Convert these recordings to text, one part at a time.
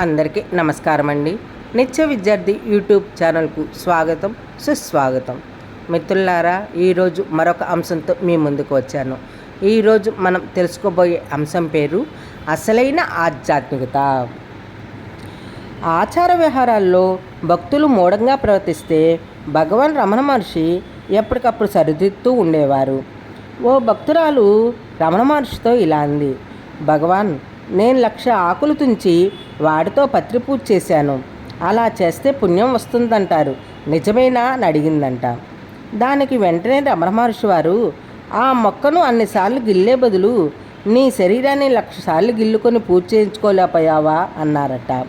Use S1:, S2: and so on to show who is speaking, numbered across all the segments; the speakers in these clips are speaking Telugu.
S1: అందరికీ నమస్కారం అండి. నిత్య విద్యార్థి యూట్యూబ్ ఛానల్కు స్వాగతం సుస్వాగతం. మిత్రులారా ఈరోజు మరొక అంశంతో మీ ముందుకు వచ్చాను. ఈరోజు మనం తెలుసుకోబోయే అంశం పేరు అసలైన ఆధ్యాత్మికత. ఆచార వ్యవహారాల్లో భక్తులు మూఢంగా ప్రవర్తిస్తే భగవాన్ రమణ మహర్షి ఎప్పటికప్పుడు సరిదిద్దుతూ ఉండేవారు. ఓ భక్తురాలు రమణ మహర్షితో ఇలా అంది భగవాన్ నేను లక్ష ఆకులు తుంచి వాటితో పత్రి పూజ చేశాను. అలా చేస్తే పుణ్యం వస్తుందంటారు. నిజమేనా? అని అడిగిందంట. దానికి వెంటనే రమణ మహర్షి వారు ఆ మొక్కను అన్నిసార్లు గిల్లే బదులు నీ శరీరాన్ని లక్ష సార్లు గిల్లుకొని పూజ చేయించుకోలేకపోయావా? అన్నారట.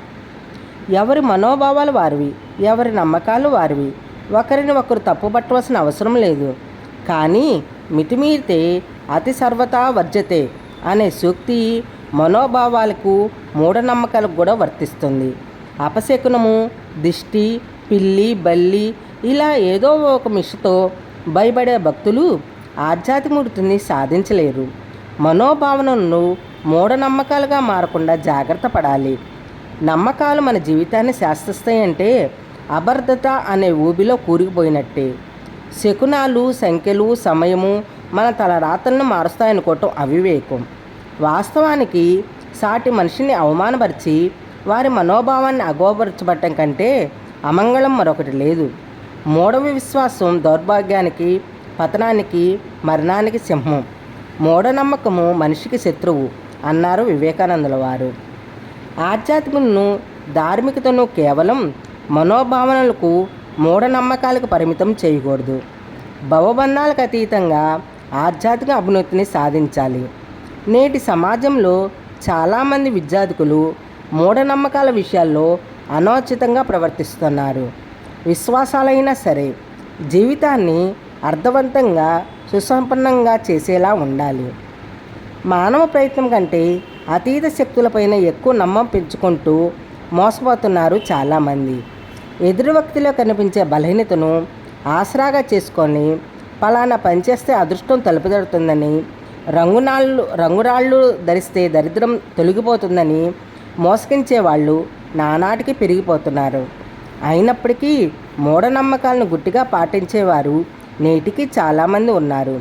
S1: ఎవరి మనోభావాలు వారివి ఎవరి నమ్మకాలు వారివి. ఒకరిని ఒకరు తప్పుపట్టవలసిన అవసరం లేదు. కానీ మితిమీరితే అతి సర్వతా వర్జతే అనే సూక్తి మనోభావాలకు మూఢనమ్మకాలకు కూడా వర్తిస్తుంది. అపశకునము దిష్టి పిల్లి బల్లి ఇలా ఏదో ఒక మిషతో భయపడే భక్తులు ఆధ్యాత్మికుడిని సాధించలేరు. మనోభావనను మూఢనమ్మకాలుగా మారకుండా జాగ్రత్త పడాలి. నమ్మకాలు మన జీవితాన్ని శాస్త్రిస్తాయంటే అభద్రత అనే ఊబిలో కూరుకుపోయినట్టే. శకునాలు సంఖ్యలు సమయము మన తల రాతలను మారుస్తాయనుకోవటం అవివేకం. వాస్తవానికి సాటి మనిషిని అవమానపరిచి వారి మనోభావాన్ని అగోపరచబట్టం కంటే అమంగళం మరొకటి లేదు. మూడవ విశ్వాసం దౌర్భాగ్యానికి పతనానికి మరణానికి సింహం. మూఢనమ్మకము మనిషికి శత్రువు అన్నారు వివేకానందుల వారు. ఆధ్యాత్మికను ధార్మికతను కేవలం మనోభావనలకు మూఢనమ్మకాలకు పరిమితం చేయకూడదు. భవబంధాలకు అతీతంగా ఆధ్యాత్మిక అభివృద్ధిని సాధించాలి. నేటి సమాజంలో చాలామంది విద్యార్థులు మూఢనమ్మకాల విషయాల్లో అనోచితంగా ప్రవర్తిస్తున్నారు. విశ్వాసాలైనా సరే జీవితాన్ని అర్థవంతంగా సుసంపన్నంగా చేసేలా ఉండాలి. మానవ ప్రయత్నం కంటే అతీత శక్తులపైన ఎక్కువ నమ్మం పెంచుకుంటూ మోసపోతున్నారు చాలామంది. ఎదురు వ్యక్తిలో కనిపించే బలహీనతను ఆసరాగా చేసుకొని పలానా పనిచేస్తే అదృష్టం తలుపుదడుతుందని రంగునాళ్ళు రంగురాళ్ళు ధరిస్తే దరిద్రం తొలగిపోతుందని మోసగించే వాళ్ళు నానాటికి పెరిగిపోతున్నారు. అయినప్పటికీ మూఢనమ్మకాలను గుట్టిగా పాటించేవారు నేటికి చాలామంది ఉన్నారు.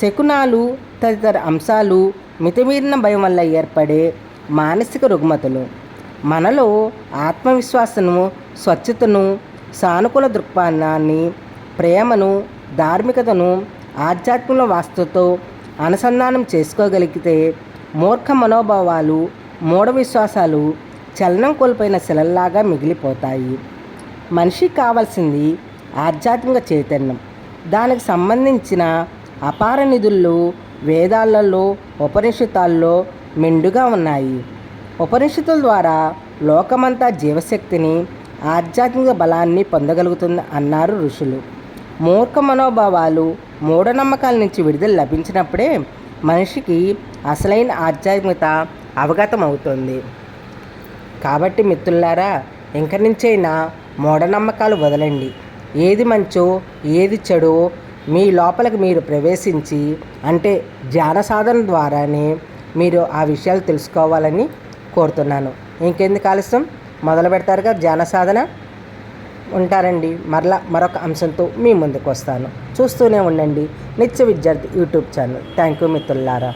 S1: శకునాలు తదితర అంశాలు మితిమీరిన భయం వల్ల ఏర్పడే మానసిక రుగ్మతలు. మనలో ఆత్మవిశ్వాసను స్వచ్ఛతను సానుకూల దృక్పథాన్ని ప్రేమను ధార్మికతను ఆధ్యాత్మిక వాస్తుతో అనుసంధానం చేసుకోగలిగితే మూర్ఖ మనోభావాలు మూఢ విశ్వాసాలు చలనం కోల్పోయిన శిలల్లాగా మిగిలిపోతాయి. మనిషికి కావాల్సింది ఆధ్యాత్మిక చైతన్యం. దానికి సంబంధించిన అపార నిధుల్లో వేదాలలో ఉపనిషత్తాల్లో మెండుగా ఉన్నాయి. ఉపనిషత్తుల ద్వారా లోకమంతా జీవశక్తిని ఆధ్యాత్మిక బలాన్ని పొందగలుగుతుంది అన్నారు ఋషులు. మూర్ఖ మనోభావాలు మూఢనమ్మకాల నుంచి విడుదల లభించినప్పుడే మనిషికి అసలైన ఆధ్యాత్మికత అవగతం అవుతుంది కాబట్టి మిత్రులారా ఇంక నుంచైనా మూఢనమ్మకాలు వదలండి. ఏది మంచో ఏది చెడో మీ లోపలికి మీరు ప్రవేశించి అంటే ధ్యాన సాధన ద్వారానే మీరు ఆ విషయాలు తెలుసుకోవాలని కోరుతున్నాను. ఇంకెందుకు ఆలస్యం? మొదలు పెడతారుగా ధ్యాన సాధన. ఉంటారండి. మరలా మరొక అంశంతో మీ ముందుకు వస్తాను. చూస్తూనే ఉండండి. నిత్య విద్యార్థి యూట్యూబ్ ఛానల్. థ్యాంక్ యూ మిత్రులారా.